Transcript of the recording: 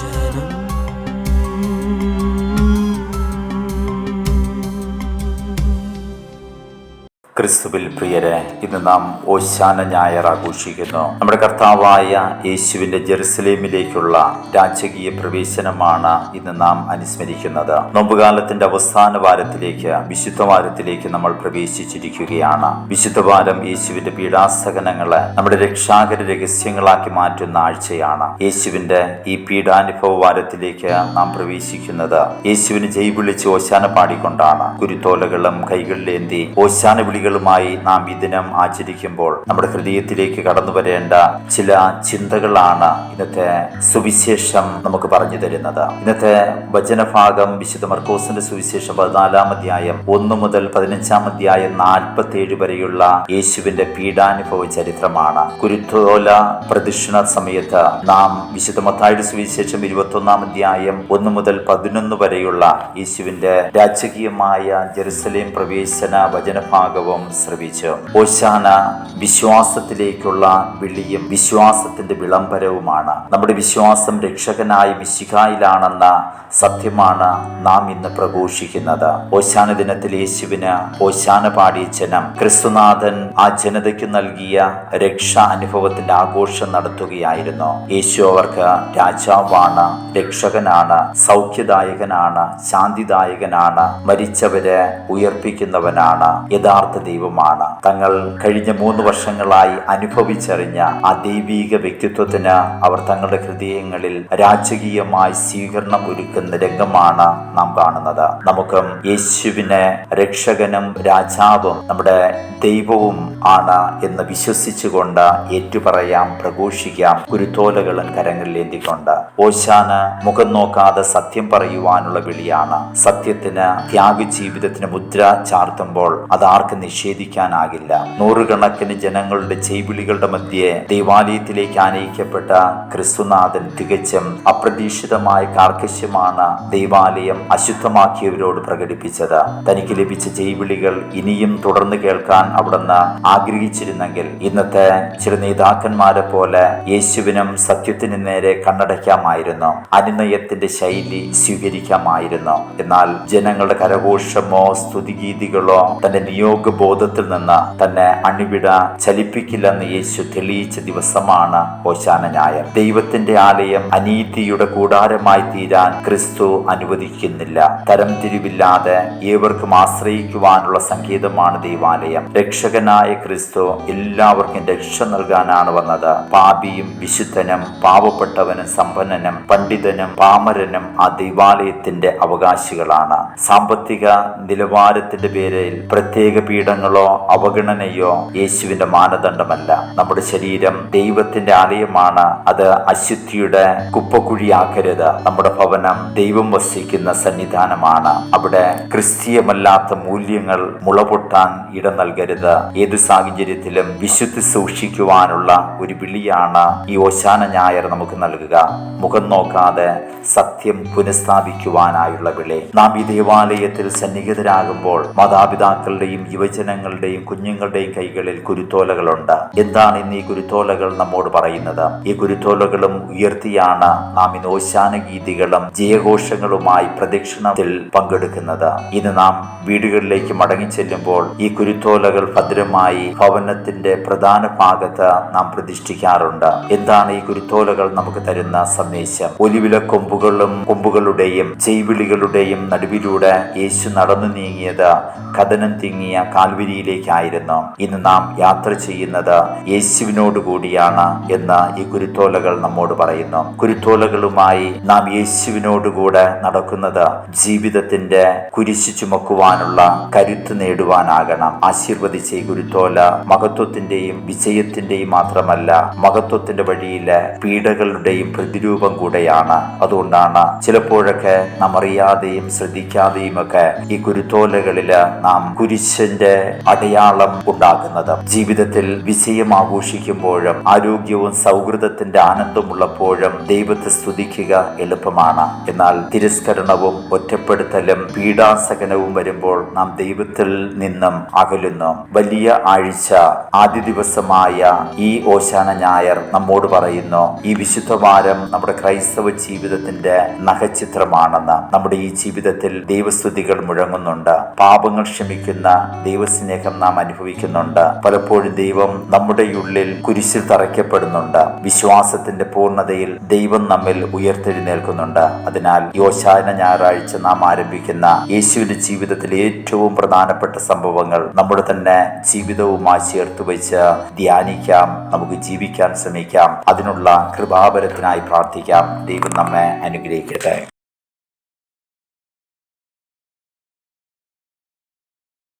shouldn't ക്രിസ്തുവിൽ പ്രിയരെ ഇന്ന് നാം ഓശാന ഞായർ ആഘോഷിക്കുന്നു. നമ്മുടെ കർത്താവായ യേശുവിന്റെ ജെറുസലേമിലേക്കുള്ള രാജകീയ പ്രവേശനമാണ് ഇന്ന് നാം അനുസ്മരിക്കുന്നത്. നോമ്പുകാലത്തിന്റെ അവസാന വാരത്തിലേക്ക് വിശുദ്ധ വാരത്തിലേക്ക് നമ്മൾ പ്രവേശിച്ചിരിക്കുകയാണ്. വിശുദ്ധ വാരം യേശുവിന്റെ പീഡാസഹനങ്ങളെ നമ്മുടെ രക്ഷാകര രഹസ്യങ്ങളാക്കി മാറ്റുന്ന ആഴ്ചയാണ് യേശുവിന്റെ ഈ പീഡാനുഭവ വാരത്തിലേക്ക് നാം പ്രവേശിക്കുന്നത്. യേശുവിന് ജയ് വിളിച്ച് ഓശാന പാടിക്കൊണ്ടാണ്. കുരുത്തോലകളും കൈകളിലേന്തി ഓശാന വിളികളുമായി നാം ഈ ദിനം ആചരിക്കുമ്പോൾ നമ്മുടെ ഹൃദയത്തിലേക്ക് കടന്നു വരേണ്ട ചില ചിന്തകളാണ് ഇന്നത്തെ സുവിശേഷം നമുക്ക് പറഞ്ഞു തരുന്നത്. ഇന്നത്തെ വചനഭാഗം വിശുദ്ധ മർക്കോസിന്റെ സുവിശേഷം പതിനാലാം അധ്യായം ഒന്ന് മുതൽ പതിനഞ്ചാം അധ്യായം നാൽപ്പത്തി ഏഴ് വരെയുള്ള യേശുവിന്റെ പീഡാനുഭവ ചരിത്രമാണ്. കുരുത്തോല പ്രദക്ഷിണ സമയത്ത് നാം വിശുദ്ധ മത്തായുടെ സുവിശേഷം ഇരുപത്തൊന്നാം അധ്യായം ഒന്ന് മുതൽ പതിനൊന്ന് വരെയുള്ള യേശുവിന്റെ രാജകീയമായ ജെറുസലേം പ്രവേശന വചനഭാഗവും ശ്രവിച്ചു ഓശാന വിശ്വാസത്തിലേക്കുള്ള വിളിയും വിശ്വാസത്തിന്റെ വിളംബരവുമാണ്. നമ്മുടെ വിശ്വാസം രക്ഷകനായ മിശിഹായിലാണെന്ന സത്യമാണ് നാം ഇന്ന് പ്രഘോഷിക്കുന്നത്. ഓശാന ദിനത്തിൽ യേശുവിന് ഓശാന പാടിയ ജനം ക്രിസ്തുനാഥൻ ആ ജനതയ്ക്ക് നൽകിയ രക്ഷ അനുഭവത്തിന്റെ ആഘോഷം നടത്തുകയായിരുന്നു. യേശു അവർക്ക് രാജാവാണ് രക്ഷകനാണ് സൗഖ്യദായകനാണ് ശാന്തിദായകനാണ് മരിച്ചവരെ ഉയർപ്പിക്കുന്നവനാണ് യഥാർത്ഥ ദൈവമാണ്. തങ്ങൾ കഴിഞ്ഞ മൂന്ന് വർഷങ്ങളായി അനുഭവിച്ചറിഞ്ഞ ആ ദൈവീക വ്യക്തിത്വത്തിന് അവർ തങ്ങളുടെ ഹൃദയങ്ങളിൽ രാജകീയമായി സ്വീകരണം ഒരുക്കുന്ന രംഗമാണ് നാം കാണുന്നത്. നമുക്കും യേശുവിനെ രക്ഷകനും രാജാവും നമ്മുടെ ദൈവവും ആണ് എന്ന് വിശ്വസിച്ചുകൊണ്ട് ഏറ്റുപറയാം പ്രഘോഷിക്കാം കുരുത്തോലകളും ഓശാന് ഓശാന മുഖം നോക്കാതെ സത്യം പറയുവാനുള്ള വിളിയാണ്. സത്യത്തിന് ത്യാഗ ജീവിതത്തിന് മുദ്ര ചാർത്തുമ്പോൾ അത് ആർക്കും നിഷേധിക്കാനാകില്ല. നൂറുകണക്കിന് ജനങ്ങളുടെ ചെയ്വിളികളുടെ മധ്യേ ദൈവാലയത്തിലേക്ക് ആനയിക്കപ്പെട്ട ക്രിസ്തുനാഥൻ തികച്ചും അപ്രതീക്ഷിതമായ കാർക്കശ്യമാണ് ദൈവാലയം അശുദ്ധമാക്കിയവരോട് പ്രകടിപ്പിച്ചത്. തനിക്ക് ലഭിച്ച ചെയ്വിളികൾ ഇനിയും തുടർന്ന് കേൾക്കാൻ അവിടുന്ന് ആഗ്രഹിച്ചിരുന്നെങ്കിൽ ഇന്നത്തെ ചില നേതാക്കന്മാരെ പോലെ യേശുവിനും സത്യത്തിനും നേരെ കണ്ണടയ്ക്കാമായിരുന്നു. അനുനയത്തിന്റെ ശൈലി സ്വീകരിക്കാമായിരുന്നു. എന്നാൽ ജനങ്ങളുടെ കരഘോഷമോ സ്തുതിഗീതികളോ തന്റെ നിയോഗബോധത്തിൽ നിന്ന് തന്നെ അണിവിട ചലിപ്പിക്കില്ലെന്ന് യേശു തെളിയിച്ച ദിവസമാണ് ഓശാന ഞായർ. ദൈവത്തിന്റെ ആലയം അനീതിയുടെ കൂടാരമായി തീരാൻ ക്രിസ്തു അനുവദിക്കുന്നില്ല. തരം തിരിവില്ലാതെ ഏവർക്കും ആശ്രയിക്കുവാനുള്ള സംഗീതമാണ് ദൈവാലയം. രക്ഷകനായ ക്രിസ്തു എല്ലാവർക്കും രക്ഷ നൽകാനാണ് വന്നത്. പാപിയും വിശുദ്ധനും പാവപ്പെട്ടവനും സമ്പന്നനും പണ്ഡിതനും പാമരനും ആ ദൈവാലയത്തിന്റെ അവകാശികളാണ്. സാമ്പത്തിക നിലവാരത്തിന്റെ പേരിൽ പ്രത്യേക പീഠങ്ങളോ അവഗണനയോ യേശുവിന്റെ മാനദണ്ഡമല്ല. നമ്മുടെ ശരീരം ദൈവത്തിന്റെ ആലയമാണ്. അത് അശുദ്ധിയുടെ കുപ്പക്കുഴിയാക്കരുത്. നമ്മുടെ ഭവനം ദൈവം വസിക്കുന്ന സന്നിധാനമാണ്. അവിടെ ക്രിസ്തീയമല്ലാത്ത മൂല്യങ്ങൾ മുളപൊട്ടാൻ ഇടം നൽകരുത്. ഏത് സാഹചര്യത്തിലും വിശുദ്ധി സൂക്ഷിക്കുവാനുള്ള ഒരു വിളിയാണ് ഈ ഓശാന ഞായർ നമുക്ക് നൽകുക. മുഖം നോക്കാതെ സത്യം പുനഃസ്ഥാപിക്കുവാനായുള്ള വിളി. നാം ഈ ദേവാലയത്തിൽ സന്നിഹിതരാകുമ്പോൾ മാതാപിതാക്കളുടെയും യുവജനങ്ങളുടെയും കുഞ്ഞുങ്ങളുടെയും കൈകളിൽ കുരുത്തോലകളുണ്ട്. എന്താണ് ഇന്ന് ഈ കുരുത്തോലകൾ നമ്മോട് പറയുന്നത്? ഈ കുരുത്തോലകളും ഉയർത്തിയാണ് നാം ഇന്ന് ഓശാന ഗീതികളും ജയഘോഷങ്ങളുമായി പ്രദക്ഷിണത്തിൽ പങ്കെടുക്കുന്നത്. ഇന്ന് നാം വീടുകളിലേക്ക് മടങ്ങി ചെല്ലുമ്പോൾ ഈ കുരുത്തോലകൾ ഭദ്രമായി ഭവനത്തിന്റെ പ്രധാന ഭാഗത്ത് നാം പ്രതിഷ്ഠിക്കാറുണ്ട്. എന്താണ് ഈ കുരുത്തോലകൾ നമുക്ക് തരുന്ന സന്ദേശം? ഒലിവില കൊമ്പുകളും കൊമ്പുകളുടെയും ചെയ്വിളികളുടെയും നടുവിലൂടെ യേശു നടന്നു നീങ്ങിയത് കഥനം തിങ്ങിയ കാൽവരിയിലേക്കായിരുന്നു. ഇന്ന് നാം യാത്ര ചെയ്യുന്നത് യേശുവിനോട് കൂടിയാണ് എന്ന് ഈ കുരുത്തോലകൾ നമ്മോട് പറയുന്നു. കുരുത്തോലകളുമായി നാം യേശുവിനോടുകൂടെ നടക്കുന്നത് ജീവിതത്തിന്റെ കുരിശു ചുമക്കുവാനുള്ള കരുത്ത് നേടുവാനാകണം. ആശീർവദിച്ച ഈ കുരുത്തോല മഹത്വത്തിന്റെയും വിജയത്തിന്റെയും മാത്രമല്ല മഹത്വത്തിന്റെ വഴിയിലെ പീഡകളുടെയും പ്രതിരൂപം കൂടെയാണ്. അതുകൊണ്ടാണ് ചിലപ്പോഴൊക്കെ നാം അറിയാതെയും ശ്രദ്ധിക്കാതെയും ഒക്കെ ഈ കുരുത്തോലകളിൽ നാം കുരിശന്റെ അടയാളം ഉണ്ടാകുന്നത്. ജീവിതത്തിൽ വിജയം ആഘോഷിക്കുമ്പോഴും ആരോഗ്യവും സൗഹൃദത്തിന്റെ ആനന്ദമുള്ളപ്പോഴും ദൈവത്തെ സ്തുതിക്കുക എളുപ്പമാണ്. എന്നാൽ തിരസ്കരണവും ഒറ്റപ്പെടുത്തലും പീഡാസകനവും വരുമ്പോൾ നാം ദൈവത്തിൽ നിന്നും അകലുന്നു. വലിയ ആഴ്ച ആദ്യ ദിവസമായ ഈ ഓശാന ഞായർ നമ്മോട് പറയുന്നു ഈ വിശുദ്ധ വാരം നമ്മുടെ ക്രൈസ്തവ ജീവിതത്തിന്റെ നഖചിത്രമാണെന്ന്. നമ്മുടെ ഈ ജീവിതത്തിൽ ദൈവസ്തുതികൾ മുഴങ്ങുന്നുണ്ട്. പാപങ്ങൾ ക്ഷമിക്കുന്ന ദൈവസ്നേഹം നാം അനുഭവിക്കുന്നുണ്ട്. പലപ്പോഴും ദൈവം നമ്മുടെ ഉള്ളിൽ കുരിശിൽ തറയ്ക്കപ്പെടുന്നുണ്ട്. വിശ്വാസത്തിന്റെ പൂർണതയിൽ ദൈവം നമ്മിൽ ഉയർത്തെഴുന്നേൽക്കുന്നുണ്ട്. അതിനാൽ യോശാന ഞായറാഴ്ച നാം ആരംഭിക്കുന്ന യേശുവിന്റെ ജീവിതത്തിലെ ഏറ്റവും പ്രധാനപ്പെട്ട സംഭവങ്ങൾ നമ്മുടെ തന്നെ ജീവിതവുമായി ചേർത്ത് വെച്ച് ധ്യാനിക്കാം. നമുക്ക് ജീവിക്കാൻ ശ്രമിക്കാം. അതിനുള്ള കൃപാപരത്തിനായി പ്രാർത്ഥിക്കാം. ദൈവം നമ്മെ അനുഗ്രഹിക്കട്ടെ.